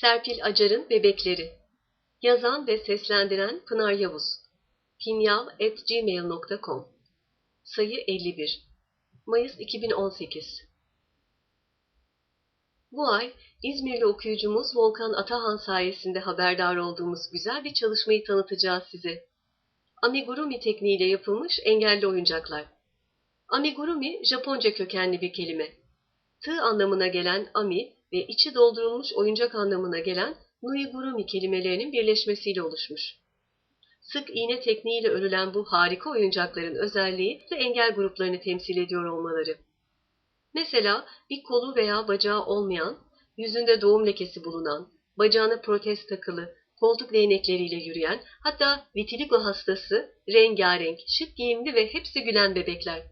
Serpil Acar'ın Bebekleri Yazan ve seslendiren Pınar Yavuz pinyav.gmail.com Sayı 51 Mayıs 2018 Bu ay İzmirli okuyucumuz Volkan Atahan sayesinde haberdar olduğumuz güzel bir çalışmayı tanıtacağız size. Amigurumi tekniğiyle yapılmış engelli oyuncaklar. Amigurumi Japonca kökenli bir kelime. Tığ anlamına gelen ami ve içi doldurulmuş oyuncak anlamına gelen nuigurumi kelimelerinin birleşmesiyle oluşmuş. Sık iğne tekniğiyle örülen bu harika oyuncakların özelliği de engel gruplarını temsil ediyor olmaları. Mesela bir kolu veya bacağı olmayan, yüzünde doğum lekesi bulunan, bacağına protez takılı, koltuk değnekleriyle yürüyen, hatta vitiligo hastası, rengarenk, şık giyimli ve hepsi gülen bebekler.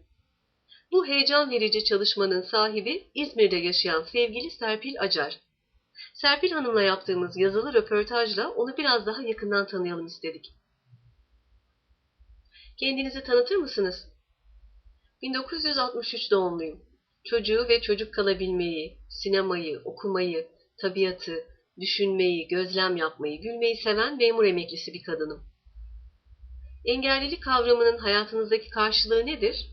Bu heyecan verici çalışmanın sahibi İzmir'de yaşayan sevgili Serpil Acar. Serpil Hanım'la yaptığımız yazılı röportajla onu biraz daha yakından tanıyalım istedik. Kendinizi tanıtır mısınız? 1963 doğumluyum. Çocuğu ve çocuk kalabilmeyi, sinemayı, okumayı, tabiatı, düşünmeyi, gözlem yapmayı, gülmeyi seven memur emeklisi bir kadınım. Engellilik kavramının hayatınızdaki karşılığı nedir?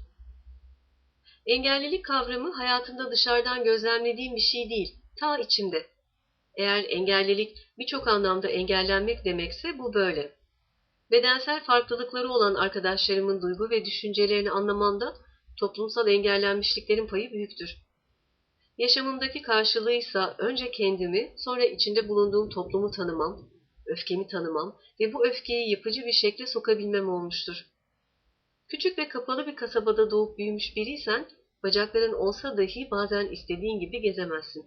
Engellilik kavramı hayatımda dışarıdan gözlemlediğim bir şey değil, ta içimde. Eğer engellilik birçok anlamda engellenmek demekse bu böyle. Bedensel farklılıkları olan arkadaşlarımın duygu ve düşüncelerini anlamamda toplumsal engellenmişliklerin payı büyüktür. Yaşamımdaki karşılığıysa önce kendimi, sonra içinde bulunduğum toplumu tanımam, öfkemi tanımam ve bu öfkeyi yapıcı bir şekle sokabilmem olmuştur. Küçük ve kapalı bir kasabada doğup büyümüş biriysen, bacakların olsa dahi bazen istediğin gibi gezemezsin.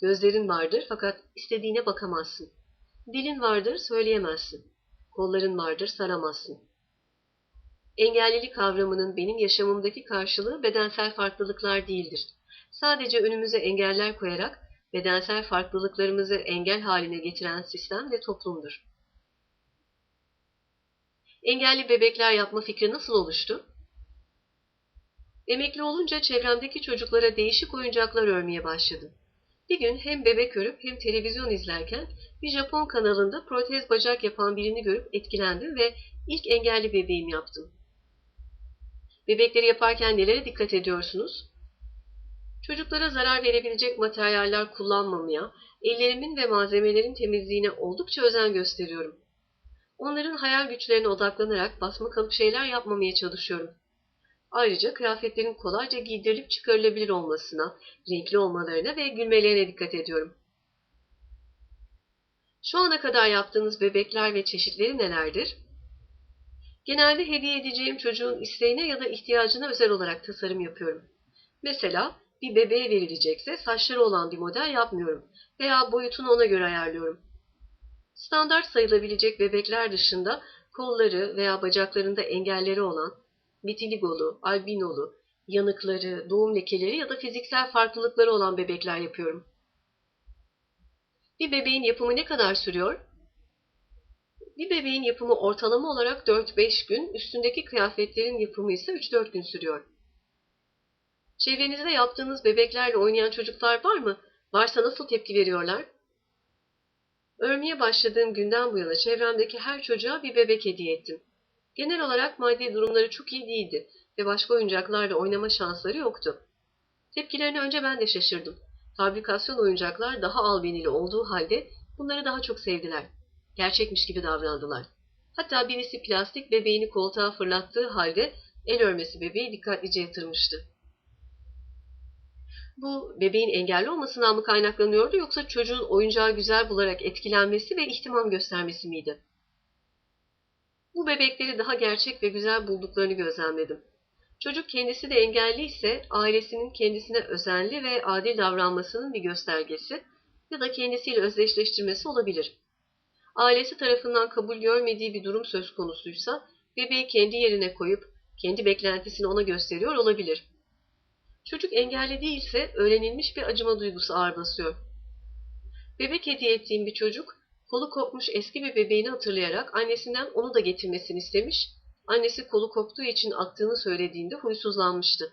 Gözlerin vardır fakat istediğine bakamazsın. Dilin vardır söyleyemezsin. Kolların vardır saramazsın. Engellilik kavramının benim yaşamımdaki karşılığı bedensel farklılıklar değildir. Sadece önümüze engeller koyarak bedensel farklılıklarımızı engel haline getiren sistem ve toplumdur. Engelli bebekler yapma fikri nasıl oluştu? Emekli olunca çevremdeki çocuklara değişik oyuncaklar örmeye başladım. Bir gün hem bebek örüp hem televizyon izlerken bir Japon kanalında protez bacak yapan birini görüp etkilendim ve ilk engelli bebeğim yaptım. Bebekleri yaparken nelere dikkat ediyorsunuz? Çocuklara zarar verebilecek materyaller kullanmamaya, ellerimin ve malzemelerin temizliğine oldukça özen gösteriyorum. Onların hayal güçlerine odaklanarak basma kalıp şeyler yapmamaya çalışıyorum. Ayrıca kıyafetlerin kolayca giydirilip çıkarılabilir olmasına, renkli olmalarına ve gülmelerine dikkat ediyorum. Şu ana kadar yaptığınız bebekler ve çeşitleri nelerdir? Genelde hediye edeceğim çocuğun isteğine ya da ihtiyacına özel olarak tasarım yapıyorum. Mesela bir bebeğe verilecekse saçları olan bir model yapmıyorum veya boyutunu ona göre ayarlıyorum. Standart sayılabilecek bebekler dışında kolları veya bacaklarında engelleri olan, vitiligolu, albinolu, yanıkları, doğum lekeleri ya da fiziksel farklılıkları olan bebekler yapıyorum. Bir bebeğin yapımı ne kadar sürüyor? Bir bebeğin yapımı ortalama olarak 4-5 gün, üstündeki kıyafetlerin yapımı ise 3-4 gün sürüyor. Çevrenizde yaptığınız bebeklerle oynayan çocuklar var mı? Varsa nasıl tepki veriyorlar? Örmeye başladığım günden bu yana çevremdeki her çocuğa bir bebek hediye ettim. Genel olarak maddi durumları çok iyi değildi ve başka oyuncaklarla oynama şansları yoktu. Tepkilerine önce ben de şaşırdım. Fabrikasyon oyuncaklar daha albenili olduğu halde bunları daha çok sevdiler. Gerçekmiş gibi davrandılar. Hatta birisi plastik bebeğini koltuğa fırlattığı halde el örmesi bebeği dikkatlice yatırmıştı. Bu bebeğin engelli olmasından mı kaynaklanıyordu yoksa çocuğun oyuncağı güzel bularak etkilenmesi ve ihtimam göstermesi miydi? Bu bebekleri daha gerçek ve güzel bulduklarını gözlemledim. Çocuk kendisi de engelli ise ailesinin kendisine özenli ve adil davranmasının bir göstergesi ya da kendisiyle özdeşleştirmesi olabilir. Ailesi tarafından kabul görmediği bir durum söz konusuysa bebeği kendi yerine koyup kendi beklentisini ona gösteriyor olabilir. Çocuk engelli değilse öğrenilmiş bir acıma duygusu ağır basıyor. Bebek hediye ettiğim bir çocuk kolu kopmuş eski bir bebeğini hatırlayarak annesinden onu da getirmesini istemiş, annesi kolu koptuğu için attığını söylediğinde huysuzlanmıştı.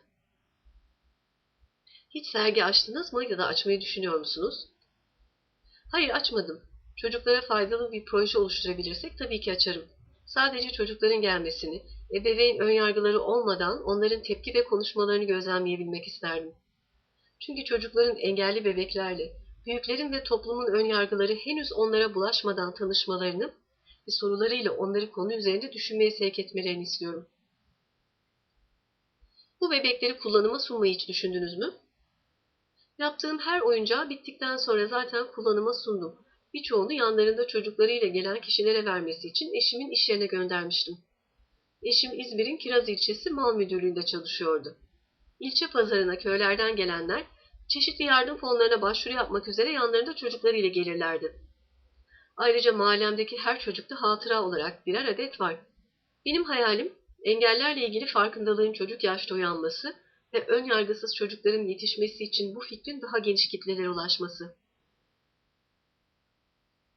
Hiç sergi açtınız mı ya da açmayı düşünüyor musunuz? Hayır açmadım. Çocuklara faydalı bir proje oluşturabilirsek tabii ki açarım. Sadece çocukların gelmesini, ebeveyn önyargıları olmadan onların tepki ve konuşmalarını gözlemleyebilmek isterdim. Çünkü çocukların engelli bebeklerle, büyüklerin ve toplumun önyargıları henüz onlara bulaşmadan tanışmalarını ve sorularıyla onları konu üzerinde düşünmeye sevk etmelerini istiyorum. Bu bebekleri kullanıma sunmayı hiç düşündünüz mü? Yaptığım her oyuncağı bittikten sonra zaten kullanıma sundum. Birçoğunu yanlarında çocuklarıyla gelen kişilere vermesi için eşimin iş yerine göndermiştim. Eşim İzmir'in Kiraz ilçesi mal müdürlüğünde çalışıyordu. İlçe pazarına köylerden gelenler çeşitli yardım fonlarına başvuru yapmak üzere yanlarında çocuklarıyla gelirlerdi. Ayrıca mahallemdeki her çocukta hatıra olarak birer adet var. Benim hayalim engellerle ilgili farkındalığın çocuk yaşta uyanması ve ön yargısız çocukların yetişmesi için bu fikrin daha geniş kitlelere ulaşması.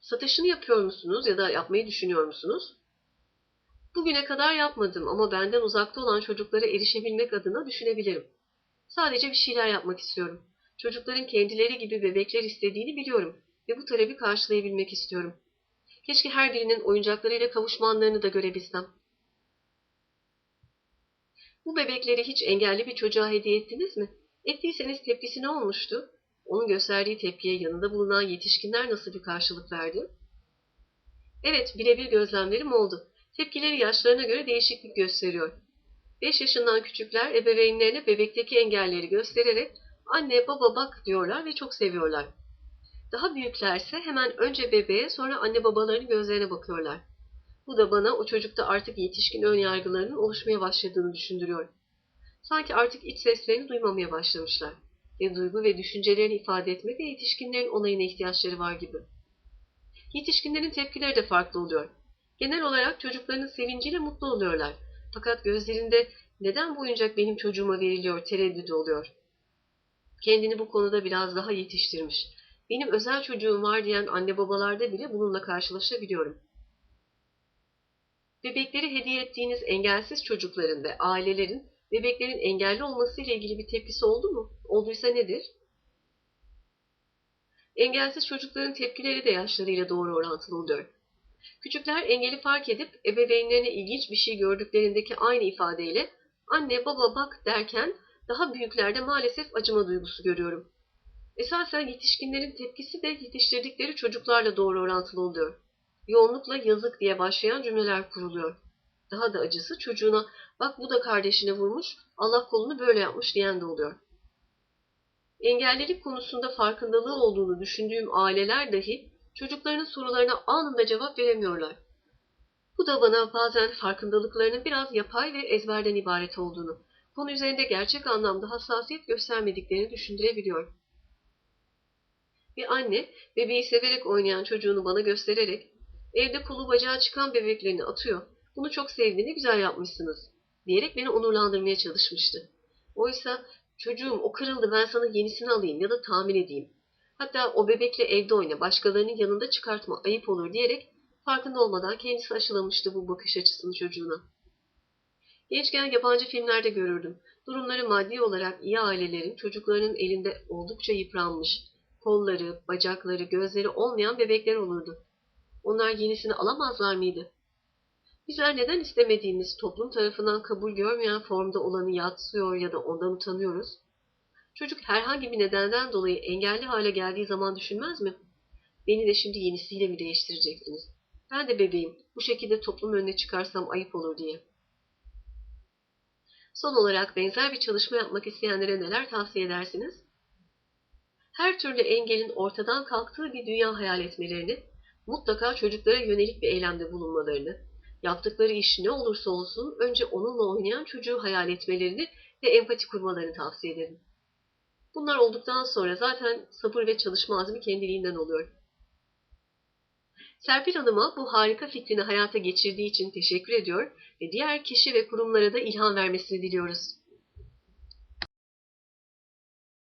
Satışını yapıyor musunuz ya da yapmayı düşünüyor musunuz? Bugüne kadar yapmadım ama benden uzakta olan çocuklara erişebilmek adına düşünebilirim. Sadece bir şeyler yapmak istiyorum. Çocukların kendileri gibi bebekler istediğini biliyorum ve bu talebi karşılayabilmek istiyorum. Keşke her birinin oyuncaklarıyla kavuşma anlarını da görebilsem. Bu bebekleri hiç engelli bir çocuğa hediye ettiniz mi? Ettiyseniz tepkisi ne olmuştu? Onun gösterdiği tepkiye yanında bulunan yetişkinler nasıl bir karşılık verdi? Evet, birebir gözlemlerim oldu. Tepkileri yaşlarına göre değişiklik gösteriyor. 5 yaşından küçükler ebeveynlerine bebekteki engelleri göstererek anne baba bak diyorlar ve çok seviyorlar. Daha büyüklerse hemen önce bebeğe sonra anne babalarının gözlerine bakıyorlar. Bu da bana o çocukta artık yetişkin ön yargılarının oluşmaya başladığını düşündürüyor. Sanki artık iç seslerini duymamaya başlamışlar ve duygu ve düşüncelerini ifade etmek ve yetişkinlerin onayına ihtiyaçları var gibi. Yetişkinlerin tepkileri de farklı oluyor. Genel olarak çocuklarının sevinciyle mutlu oluyorlar. Fakat gözlerinde neden bu oyuncak benim çocuğuma veriliyor tereddüdü oluyor. Kendini bu konuda biraz daha yetiştirmiş. Benim özel çocuğum var diyen anne babalarda bile bununla karşılaşabiliyorum. Bebekleri hediye ettiğiniz engelsiz çocukların ve ailelerin bebeklerin engelli olması ile ilgili bir tepkisi oldu mu? Olduysa nedir? Engelsiz çocukların tepkileri de yaşlarıyla doğru orantılı oluyor. Küçükler engeli fark edip ebeveynlerine ilginç bir şey gördüklerindeki aynı ifadeyle anne baba bak derken daha büyüklerde maalesef acıma duygusu görüyorum. Esasen yetişkinlerin tepkisi de yetiştirdikleri çocuklarla doğru orantılı oluyor. Yoğunlukla yazık diye başlayan cümleler kuruluyor. Daha da acısı çocuğuna bak bu da kardeşine vurmuş, Allah kolunu böyle yapmış diyen de oluyor. Engellilik konusunda farkındalığı olduğunu düşündüğüm aileler dahi çocuklarının sorularına anında cevap veremiyorlar. Bu da bana bazen farkındalıklarının biraz yapay ve ezberden ibaret olduğunu, konu üzerinde gerçek anlamda hassasiyet göstermediklerini düşündürebiliyor. Bir anne bebeği severek oynayan çocuğunu bana göstererek evde kolu bacağı çıkan bebeklerini atıyor. Bunu çok sevdiğini güzel yapmışsınız diyerek beni onurlandırmaya çalışmıştı. Oysa çocuğum o kırıldı ben sana yenisini alayım ya da tahmin edeyim. Hatta o bebekle evde oyna başkalarının yanında çıkartma ayıp olur diyerek farkında olmadan kendisi aşılamıştı bu bakış açısını çocuğuna. Gençken yabancı filmlerde görürdüm. Durumları maddi olarak iyi ailelerin çocuklarının elinde oldukça yıpranmış, kolları, bacakları, gözleri olmayan bebekler olurdu. Onlar yenisini alamazlar mıydı? Bizler neden istemediğimiz toplum tarafından kabul görmeyen formda olanı yatsıyor ya da ondan utanıyoruz? Çocuk herhangi bir nedenden dolayı engelli hale geldiği zaman düşünmez mi? Beni de şimdi yenisiyle mi değiştireceksiniz? Ben de bebeğim, bu şekilde toplum önüne çıkarsam ayıp olur diye. Son olarak benzer bir çalışma yapmak isteyenlere neler tavsiye edersiniz? Her türlü engelin ortadan kalktığı bir dünya hayal etmelerini, mutlaka çocuklara yönelik bir eylemde bulunmalarını, yaptıkları iş ne olursa olsun önce onunla oynayan çocuğu hayal etmelerini ve empati kurmalarını tavsiye ederim. Bunlar olduktan sonra zaten sabır ve çalışma azmi kendiliğinden oluyor. Serpil Hanım'a bu harika fikrini hayata geçirdiği için teşekkür ediyor ve diğer kişi ve kurumlara da ilham vermesini diliyoruz.